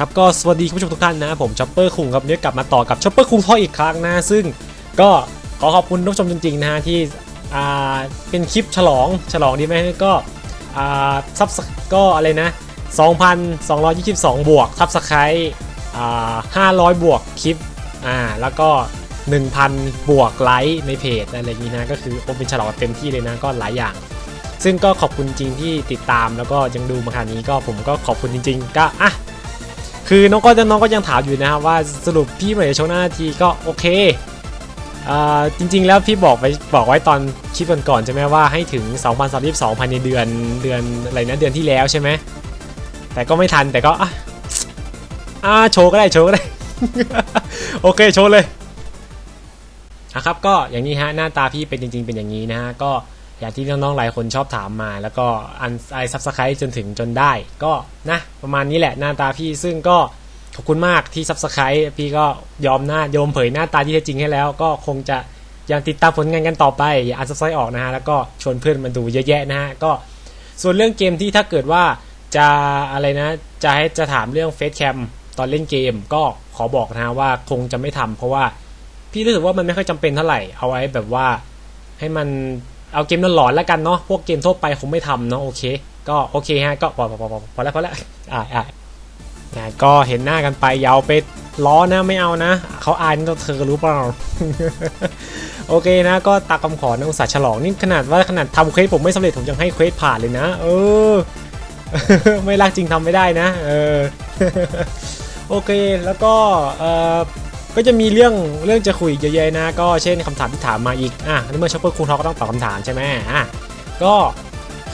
เอาละครับก็สวัสดีคุณผู้ชมทุกท่านนะผมช็อปเปอร์คุงครับเนี่ยกลับมาต่อกับช็อปเปอร์คุงท่ออีกครั้งนะซึ่งก็ขอขอบคุณทุกชมจริงๆนะฮะที่อ่าเป็นคลิปฉลองฉลองดีไหมก็อ่าซับก็อะไรนะ 2,222 บวกซับสไครต์อ่า500 บวกคลิปอ่าแล้วก็ 1,000 บวกไลค์ในเพจอะไรอย่างนี้นะก็คือโอเป็นฉลองเต็มที่เลยนะก็หลายอย่างซึ่งก็ขอบคุณจริงที่ติดตามแล้วก็ยังดูมาขนาดนี้ก็ผมก็ขอบคุณจริง ๆ ก็อะ คือน้องก็น้องก็ยังถามอยู่นะครับว่าสรุปพี่เมื่อไหร่จะชกหน้าทีก็โอเคอ่าจริงๆแล้วพี่บอกไปบอกไว้ตอนคลิปก่อนๆใช่ไหมว่าให้ถึง 2032ภายในเดือนเดือนอะไรนะเดือนที่แล้วใช่ไหมแต่ก็ไม่ทันแต่ก็อ่าโชว์ก็ได้โชว์ก็ได้ โอเคโชว์เลยนะครับก็อย่างนี้ฮะหน้าตาพี่เป็นจริง ๆ เป็นอย่างนี้นะฮะก็ อย่างที่น้องๆหลายคนชอบถามมา แล้วก็อันไอซับสไครต์จนถึงจนได้ ก็นะ ประมาณนี้แหละหน้าตาพี่ซึ่งก็ขอบคุณมากที่ซับสไครต์พี่ก็ยอมหน้ายอมเผยหน้าตาที่แท้จริงให้แล้ว ก็คงจะยังติดตามผลงานกันต่อไปอย่าอันซับสไครต์ออกนะฮะแล้วก็ชวนเพื่อนมาดูเยอะแยะนะฮะก็ส่วนเรื่องเกมที่ถ้าเกิดว่าจะอะไรนะ จะให้จะถามเรื่องเฟซแคมตอนเล่นเกมก็ขอบอกนะฮะว่าคงจะไม่ทำเพราะว่าพี่รู้สึกว่ามันไม่ค่อยจำเป็นเท่าไหร่เอาไว้แบบว่าให้มัน เอาเกมหลอนๆแล้วกันเนาะพวกเกมทั่วไปคงไม่ทำเนาะโอเค ก็โอเคฮะก็พอพอพอพอแล้วพอแล้วอ่าอ่านะก็เห็นหน้ากันไปอยาวไปล้อนะไม่เอานะเขาอายนี่เธอรู้เปล่าโอเคนะ ก็ตามคำขอนะอุตส่าห์ฉลองนี่ขนาดว่าขนาดทำเควสผมไม่สำเร็จผมยังให้เควสผ่านเลยนะ เออ ไม่รักจริงทำไม่ได้นะ เออ โอเคแล้วก็เออ ก็จะมีเรื่องเรื่องจะคุยเยอะๆนะ ก็เช่นคำถามที่ถามมาอีกอะเมื่อช็อปเปอร์คูทอก็ต้องตอบคำถามใช่ไหมอะก็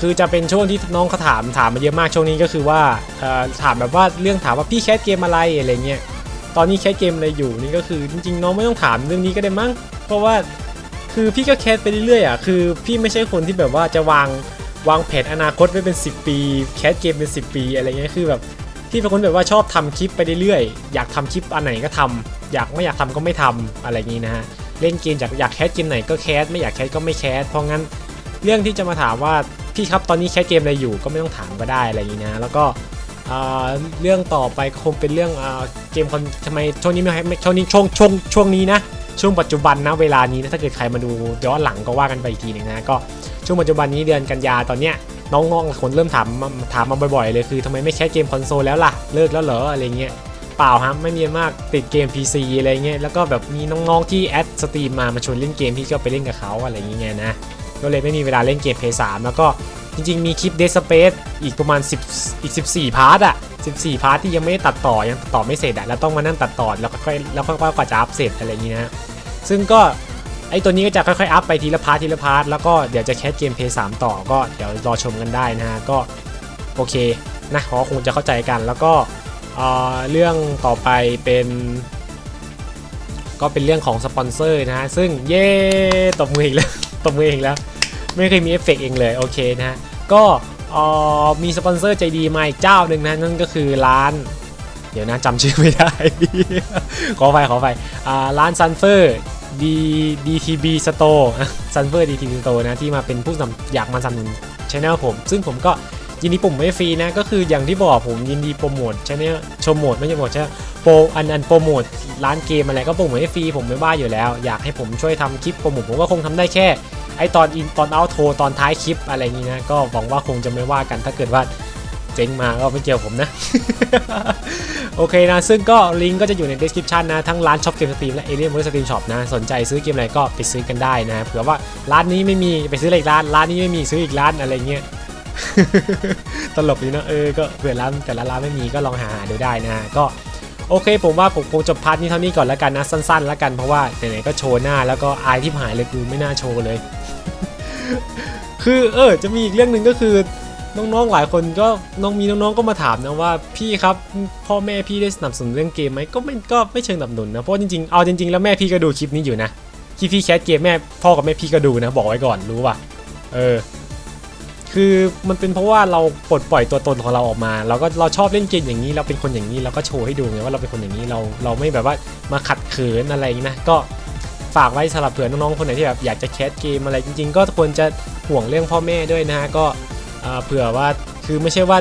คือจะเป็นช่วงที่น้องเขาถามถามมาเยอะมากช่วงนี้ก็คือว่าถามแบบว่าเรื่องถามว่าพี่แคสเกมอะไรอะไรเงี้ยตอนนี้แคสเกมอะไรอยู่นี่ก็คือจริงๆน้องไม่ต้องถามเรื่องนี้ก็ได้มั้งเพราะว่าคือพี่ก็แคสไปเรื่อยๆอะคือพี่ไม่ใช่คนที่แบบว่าจะวางวางแผนอนาคตไว้เป็น 10 ปีแคสเกมเป็น 10 ปีอะไรเงี้ยคือแบบพี่เป็นคนแบบว่าชอบทำคลิปไปเรื่อยๆอยากทำคลิปอันไหนก็ทำ อยากไม่อยากทำก็ไม่ทำอะไรอย่างนี้นะฮะเล่นเกมอยากอยากแคสเกมไหนก็แคสไม่อยากแคสก็ไม่แคสเพราะงั้นเรื่องที่จะมาถามว่าพี่ครับตอนนี้แคสเกมอะไรอยู่ก็ไม่ต้องถามก็ได้อะไรอย่างนี้นะแล้วก็เรื่องต่อไปก็คงเป็นเรื่องเกมคอนทำไมช่วงนี้ไม่ไม่ช่วงนี้ช่วงช่วงช่วงนี้นะช่วงปัจจุบันนะเวลานี้นะถ้าเกิดใครมาดูย้อนหลังก็ว่ากันไปอีกทีหนึ่งนะก็ช่วงปัจจุบันนี้เดือนกันยาตอนเนี้ยน้องๆคนเริ่มถามมาถามมาบ่อยๆเลยคือทำไมไม่แคสเกมคอนโซลแล้วล่ะเลิกแล้วเหรออะไรเงี้ย เปล่าฮะไม่มีมากติดเกม PC อะไรเงี้ยแล้วก็แบบมีน้องๆที่แอดสตรีมมามาชวนเล่นเกมพี่ก็ไปเล่นกับเขาอะไรอย่างเงี้ยนะก็เลยไม่มีเวลาเล่นเกม PS3 แล้วก็จริงๆ มีคลิป Dead Space อีกประมาณ 10 อีก 14 พาร์ทอะ14 พาร์ทที่ยังไม่ได้ตัดต่อ ยังตัดต่อไม่เสร็จอะแล้วต้องมานั่งตัดต่อ แล้วค่อยแล้วก็กว่าจะอัพเสร็จอะไรอย่างงี้นะ ซึ่งก็ไอตัวนี้ก็จะค่อยๆ อัพไปทีละพาร์ททีละพาร์ท แล้วก็เดี๋ยวจะแคสเกมเพย์สต่อ ก็เดี๋ยวรอชมกันได้นะฮะ ก็โอเคนะขาคงจะเข้าใจกัน แล้วก็ เอ่อเรื่องต่อไปเป็นก็เป็นเรื่องของสปอนเซอร์นะฮะ ซึ่งเย่ตบมืออีกแล้ว ตบมืออีกแล้ว ไม่เคยมีเอฟเฟกต์เองเลย โอเคนะฮะ ก็อ่อมีสปอนเซอร์ใจดีมาอีกเจ้าหนึ่งนะ นั่นก็คือร้าน เดี๋ยวนะจำชื่อไม่ได้ ขอไปขอไปอ่าร้านซันเฟอร์ D DTB Store ซันเฟอร์ DTB Store นะ ที่มาเป็นผู้สนับอยากมาสนับสนุนช anel ผม ซึ่งผมก็ ยินดีโปรโมทให้ฟรีนะ ก็คืออย่างที่บอกผมยินดีโปรโมทช anel โชว์โหมดไม่ใช่โปรโมทใช่โปรอันอันโปรโมทร้านเกมอะไรก็โปรโมทให้ฟรีผมไม่ว่าอยู่แล้ว อยากให้ผมช่วยทำคลิปโปรโมทผมก็คงทำได้แค่ไอตอนอินตอนเอาโทตอนท้ายคลิปอะไรอย่างนี้นะ ก็หวังว่าคงจะไม่ว่ากันถ้าเกิดว่าเจ๊งมาก็ไม่เกี่ยวผมนะ โอเคนะ ซึ่งก็ลิงก์ก็จะอยู่ใน description นะ ทั้งร้านช็อปเกมสตรีมและ Alien Voice Stream Shop นะ สนใจซื้อเกมอะไรก็ไปซื้อกันได้นะเผื่อว่าร้านนี้ไม่มีไปซื้ออีกร้าน ร้านนี้ไม่มีซื้ออีกร้านอะไรเงี้ย ตลกดีเนะเออก็เผื่อร้านแต่ละร้านไม่มีก็ลองหาดูได้นะก็โอเค ผมว่าผมคงจบพาร์ทนี้เท่านี้ก่อนแล้วกันนะสั้นๆ แล้วกันเพราะว่าไหนๆก็โชว์หน้าแล้วก็อายที่หายเลยกูไม่น่าโชว์เลย คือเออจะมีอีกเรื่องหนึ่งก็คือน้องๆหลายคนก็น้องมีน้องๆก็มาถามนะว่าพี่ครับพ่อแม่พี่ได้สนับสนุนเรื่องเกมไหมก็ไม่ก็ไม่เชิงสนับสนุนนะเพราะจริงๆเอาจริงๆแล้วแม่พี่ก็ดูคลิปนี้อยู่นะที่พี่แคสเกมแม่พ่อกับแม่พี่ก็ดูนะ บอกไว้ก่อนรู้ป่ะเออ คือมันเป็นเพราะว่าเราปลดปล่อยตัวตนของเราออกมา เราก็เราชอบเล่นเกมอย่างนี้ เราเป็นคนอย่างนี้เราก็โชว์ให้ดูไงว่าเราเป็นคนอย่างนี้เราเราไม่แบบว่ามาขัดเขินอะไรอย่างนี้นะก็ฝากไว้สำหรับเผื่อน้องๆคนไหนที่แบบอยากจะแคสเกมอะไรจริง ๆ ก็ควรจะห่วงเรื่องพ่อแม่ด้วยนะฮะก็เผื่อว่าคือไม่ใช่ว่า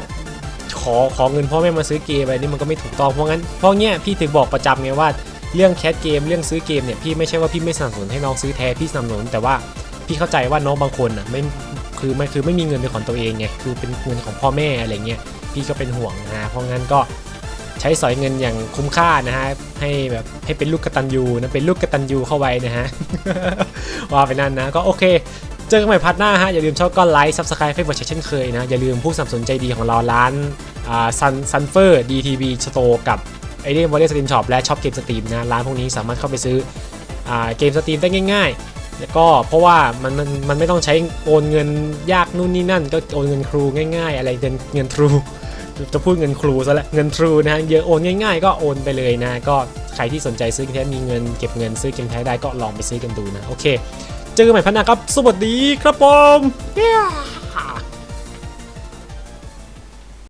ขอขอเงินพ่อแม่มาซื้อเกมอะไรนี่มันก็ไม่ถูกต้องเพราะงั้นเพราะเงี้ยพี่ถึงบอกประจำไงว่าเรื่องแคสเกมเรื่องซื้อเกมเนี่ยพี่ไม่ใช่ว่าพี่ไม่สนับสนุนให้น้องซื้อแท้พี่สนับสนุนแต่ว่าพี่เข้าใจว่าน้องบางคนอะไม่ คือไม่คือไม่มีเงินเป็นของตัวเองไงคือเป็นเงินของพ่อแม่อะไรเงี้ยพี่ก็เป็นห่วงนะฮะเพราะงั้นก็ใช้สอยเงินอย่างคุ้มค่านะฮะให้แบบให้เป็นลูกกตัญญูนะเป็นลูกกตัญญูเข้าไว้นะฮะว่าไปนั่นนะก็โอเค เจอกันใหม่พัดหน้าฮะอย่าลืมชอบก็ไลค์ซับสไครป์เฟซบุ๊กเช่นเคยนะอย่าลืมผู้สนับสนุนใจดีของเราร้านอ่าซันซันเฟอร์ดีทีวีสโตกับไอเดียวอลเลย์สตรีมช็อปและช็อปเกมสตรีมนะร้านพวกนี้สามารถเข้าไปซื้ออ่าเกมสตรีมได้ง่ายๆ แล้วก็เพราะว่ามันมันมันไม่ต้องใช้โอนเงินยากนู่นนี่นั่น ก็โอนเงินครูง่าย ๆ อะไรเงินเงินทรูจะพูดเงินครูซะแล้วเงินทรูนะฮะเยอะโอนง่ายๆ ก็โอนไปเลยนะ ก็ใครที่สนใจซื้อเกมแท้มีเงินเก็บเงินซื้อเกมแท้ได้ก็ลองไปซื้อกันดูนะ โอเค เจอกันใหม่พัฒนาครับ สวัสดีครับผม Yeah